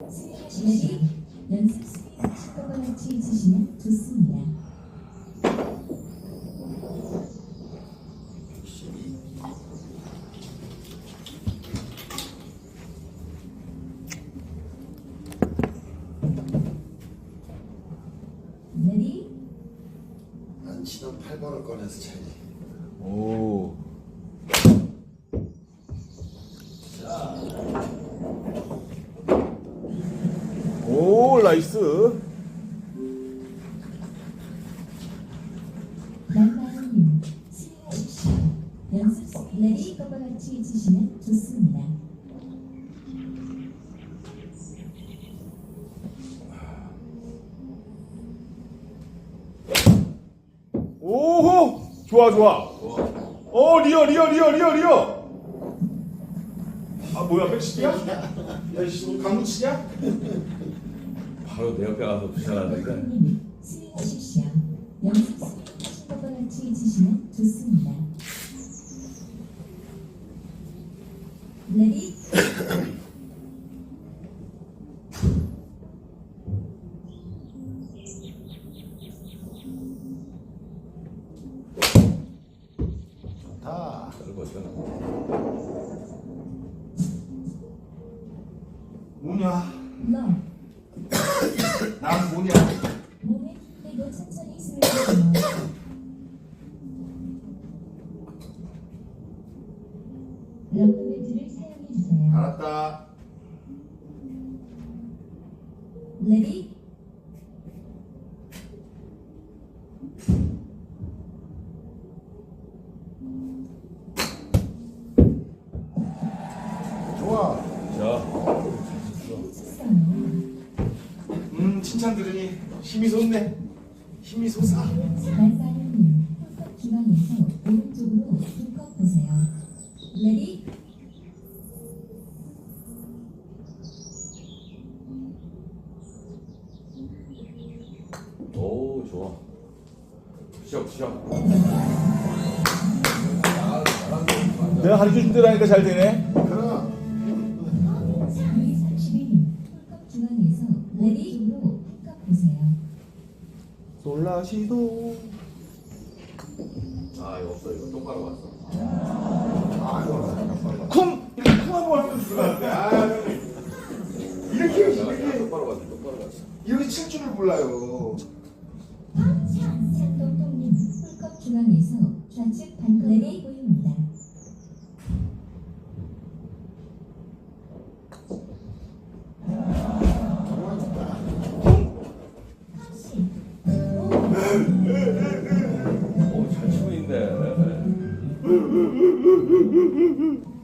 레디 연습 스윙 신경과 같이 치시면 좋습니다. 레디 난 치던 8번을 꺼내서 차야지. 오. 오, 나이스. 오호! 좋아, 좋아. 어, 리어, 리어, 리어, 리어, 리어. 아, 뭐야, 백시야? 야, 이씨, 강무치냐? 바로 내 옆에 가서 남바님 스윙하십시오. 연습 스윙 신경과 같이 치시면 좋습니다. 레디 다. 넓어져 뭐냐? 러 몸에 힘빼고 천천히 숨을 들이세요. 러브매트를 사용해 주세요. 알았다. 레디 좋아. 음, 칭찬 들으니 힘이 솟네. 힘이 솟아. 말사님 홀컵 중앙에서 오른쪽으로 불컵 보세요. 레디 오 좋아 부셔 부셔 내가 가르쳐 준 대로 하니까 잘 되네. 그럼. 솔라시도. 아 이거 없어 이거 똑바로 갔어 아, 이거 쿵! 이렇게 쿵 한번 하면 들어가는데. 아, 이렇게, 이렇게, 똑바로 갔어 똑바로 갔어 이렇게 칠 줄을 몰라요. Mm-hmm.